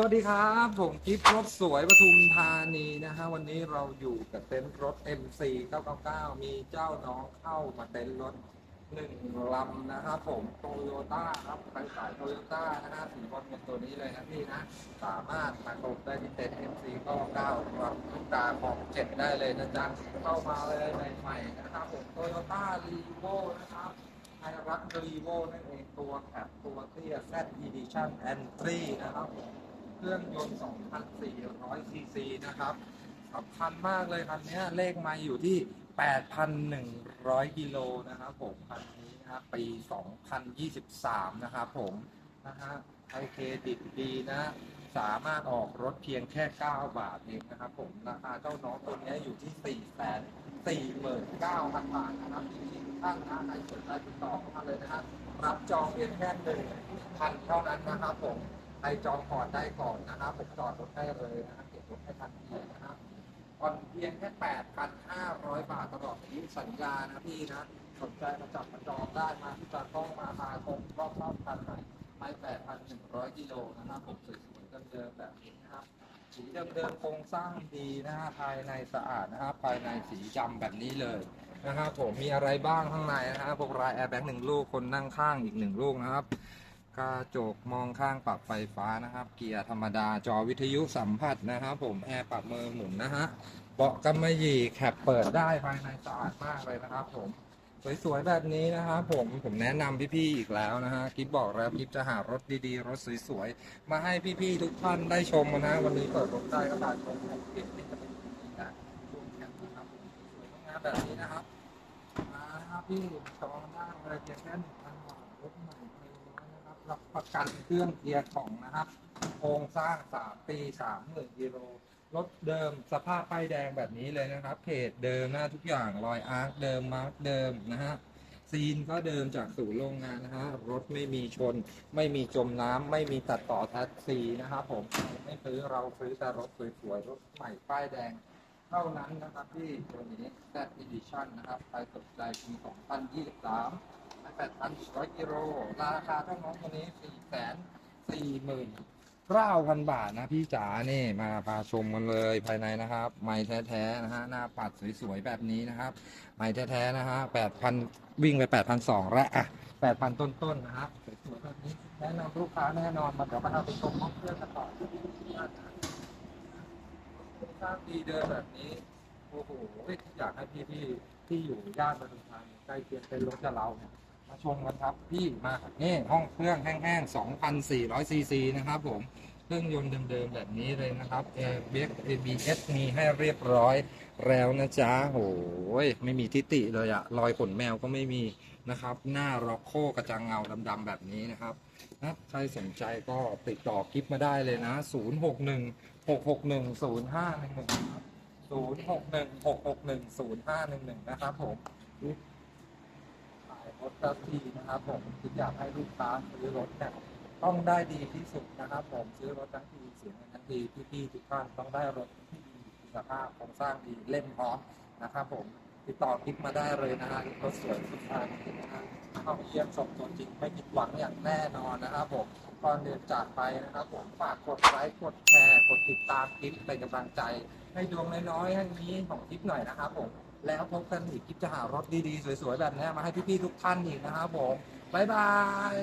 สวัสดีครับ ผมกิฟรถสวยปทุมธานีนะฮะวันนี้เราอยู่กับเต็นท์รถ MC 999 มีเจ้าน้องเข้ามาเต็นท์รถหนึ่งลำนะครับผมโตโยต้าครับใครสายโตโยต้านะฮะสีบอลเป็นตัวนี้เลยนะพี่นะ สามารถมาชมได้ที่เต็นท์ MC 999รับลูกตาของเจ็ดได้เลยนะจ๊ะเข้ามาเลยใหม่ๆนะครับผมโตโยต้ารีโวนะครับไฮรักรีโวนั่นเองตัวแคปตัวเตี้ย Z Edition Entry นะครับ เครื่องยนต์ 2,400 ซีซีนะครับสำคัญมากเลยคันนี้เลขมาอยู่ที่ 8,100 กิโลนะครับผมคันนี้นะปี 2023 นะครับผมนะฮะไทยเครดิตดีนะ สามารถออกรถเพียงแค่ 9 บาทเองนะครับผม ราคาเจ้าน้องตัวนี้อยู่ที่ 4 4 9 0 0 0 บาทนะครับจริงๆท่านนะใครสนใจติดต่อเข้ามาเลยนะครับรับจองเพียงแค่หนึ่งพันเท่านั้นนะครับผม ใครจองก่อนได้ก่อนนะครับผมจอดรถได้เลยนะครับเก็บรถให้ทันทีนะครับผ่อนเพียงแค่8,500 บาทตลอดอายุสัญญานะพี่นะสนใจมาจับมาจองได้มาที่ตาต้องมาพาชมรอบรอบคันใหมไม่8,100กิโลนะครับผมสวยๆเดิมๆแบบนี้นะครับสีเดิมๆโครงสร้างดีนะฮะภายในสะอาดนะครับภายในสีจำแบบนี้เลยนะครับผมมีอะไรบ้างข้างในนะครับพวกรายแอร์แบ็กหนึ่งลูกคนนั่งข้างอีกหนึ่งลูกนะครับ กระจกมองข้างปรับไฟฟ้านะครับ เกียร์ธรรมดาจอวิทยุสัมผัสนะครับ ผมแอร์ปรับมือหมุนนะฮะเบาะกำมะหยี่แคปเปิดได้ภายในสะอาดมากเลยนะครับ ผมสวยๆแบบนี้นะครับผมผมแนะนำพี่ๆอีกแล้วนะฮะกิฟบอกแล้วกิฟจะหารถดีๆ รถสวยๆ มาให้พี่ๆทุกท่านได้ชมนะฮะวันนี้เปิดรถได้ก็ได้ชมของกิฟนี่จะเป็นอย่างนี้นะช่วงแคปนะครับสวยงามแบบนี้นะครับมานะครับพี่จองได้เลยเพียงแค่หนึ่งพันบาทรถใหม่ รับประกันเครื่องเกียร์ของนะครับ โครงสร้างสามปีสามหมื่นกิโลรถเดิมสภาพป้ายแดงแบบนี้เลยนะครับเพจเดิมนะทุกอย่างรอยอาร์คเดิมมาร์กเดิมนะฮะซีนก็เดิมจากสู่โรงงานนะฮะรถไม่มีชน ไม่มีจมน้ำไม่มีตัดต่อแท็กซีนะครับผมไม่ซื้อเราซื้อแต่รถสวยๆรถใหม่ป้ายแดงเท่านั้นนะครับที่ตัวนี้ Z Edition นะครับ ใครสนใจปี2023 8,100กิโลราคาเท่าน้องตัวนี้ 4 4 0 0 0 9,000 บาทนะพี่จ๋านี่มาพาชมกันเลยภายในนะครับ ไม้แท้ๆนะฮะหน้าปัดสวยๆแบบนี้นะครับ ไม้แท้ๆนะฮะ8,000 วิ่งไป 8,200และอะ8,000 ต้นๆนะครับสวยๆแบบนี้แนะนำลูกค้าแน่นอนมาเดี๋ยวมาเอาไปชมห้องเครื่องกันต่อสร้างดีเดินแบบนี้โอ้โหอยากให้พี่ๆที่อยู่ย่านปทุมธานีใกล้เคียงเป็นรถกับเราเนี่ย มาชมกันครับพี่มานี่ห้องเครื่องแห้งๆ2,400ซีซีนะครับผมเครื่องยนต์เดิมๆแบบนี้เลยนะครับ ABS ABS มีให้เรียบร้อยแล้วนะจ๊ะโหยไม่มีทิติเลยอะรอยขนแมวก็ไม่มีนะครับ หน้าร็อกโคกระจังเงาดำๆแบบนี้นะครับนะใครสนใจก็ติดต่อกิฟมาได้เลยนะ 061 661 0511 061 661 0511 นะครับผม รถสักทีนะครับผมคืออยากให้ลูกค้าซื้อรถเนี่ยต้องได้ดีที่สุดนะครับ ผมซื้อรถทั้งทีเสียเงินทั้งทีพี่ๆทุกท่านต้องได้รถที่ดีคุณภาพโครงสร้างดีเล่มพร้อมนะครับ ผมติดต่อคลิปมาได้เลยนะฮะรถสวยทุกท่านนะฮะเข้าเยี่ยมชมตัวจริงไม่ผิดหวังอย่างแน่นอนนะครับผมก่อนเดินจากไปนะครับ ผมฝากกดไลค์กดแชร์กดติดตามคลิปเป็นกำลังใจ ให้ดวงน้อยๆให้นี้ของคลิปหน่อยนะครับผม แล้วพบกันอีกคลิปจะหารถดีๆ สวยๆ แบบนี้มาให้พี่ๆทุกท่านอีกนะครับผมบ๊ายบาย